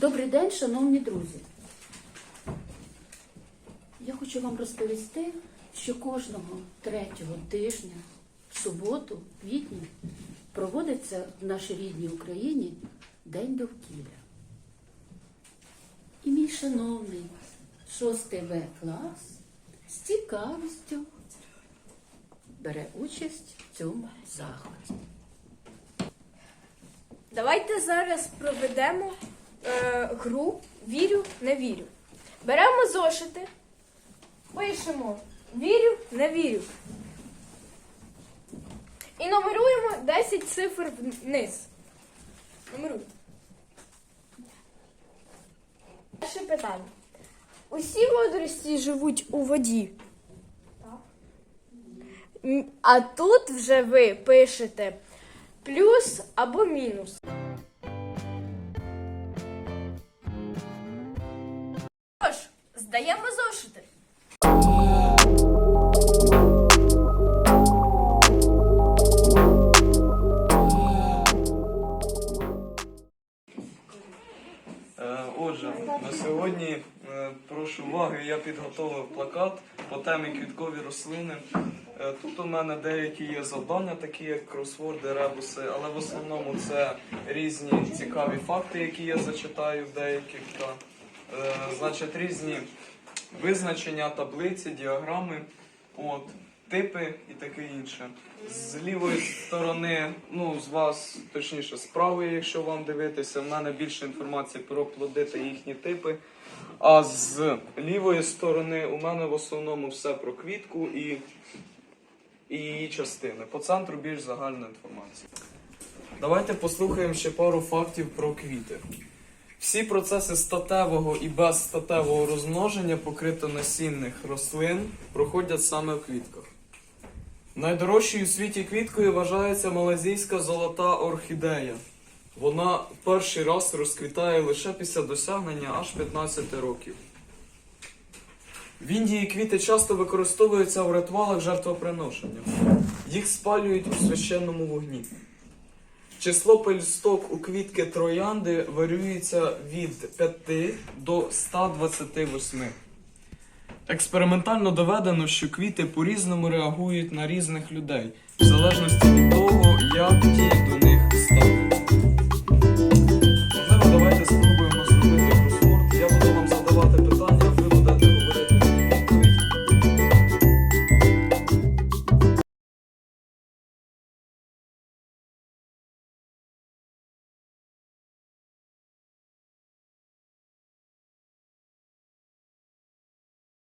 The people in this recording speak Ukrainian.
Добрий день, шановні друзі. Я хочу вам розповісти, що кожного третього тижня, в суботу, квітні, проводиться в нашій рідній Україні День довкілля. І мій шановний 6 В клас з цікавістю бере участь в цьому заході. Давайте зараз проведемо е, гру Вірю, не вірю. Беремо зошити, пишемо Вірю, не вірю. І номеруємо 10 цифр вниз. Номеруйте. Перше питання. Усі водорості живуть у воді. А тут вже ви пишете плюс або мінус. Здаємо зошити. Е, Отже, на сьогодні е, прошу уваги, я підготовив плакат по темі квіткові рослини. Е, Тут у мене деякі є завдання, такі як кросворди, ребуси, але в основному це різні цікаві факти, які я зачитаю деяких. Е, Значить, різні визначення, таблиці, діаграми, от, типи і таке інше. З лівої сторони, ну з вас, точніше, з правої, якщо вам дивитися, в мене більше інформації про плоди та їхні типи. А з лівої сторони у мене в основному все про квітку і, і її частини. По центру більш загальна інформація. Давайте послухаємо ще пару фактів про квіти. Всі процеси статевого і безстатевого розмноження покритонасінних рослин проходять саме в квітках. Найдорожчою у світі квіткою вважається малазійська золота орхідея. Вона перший раз розквітає лише після досягнення аж 15 років. В Індії квіти часто використовуються в ритуалах жертвоприношення. Їх спалюють у священному вогні. Число пелюсток у квітки троянди варюється від 5 до 128. Експериментально доведено, що квіти по-різному реагують на різних людей, в залежності від того,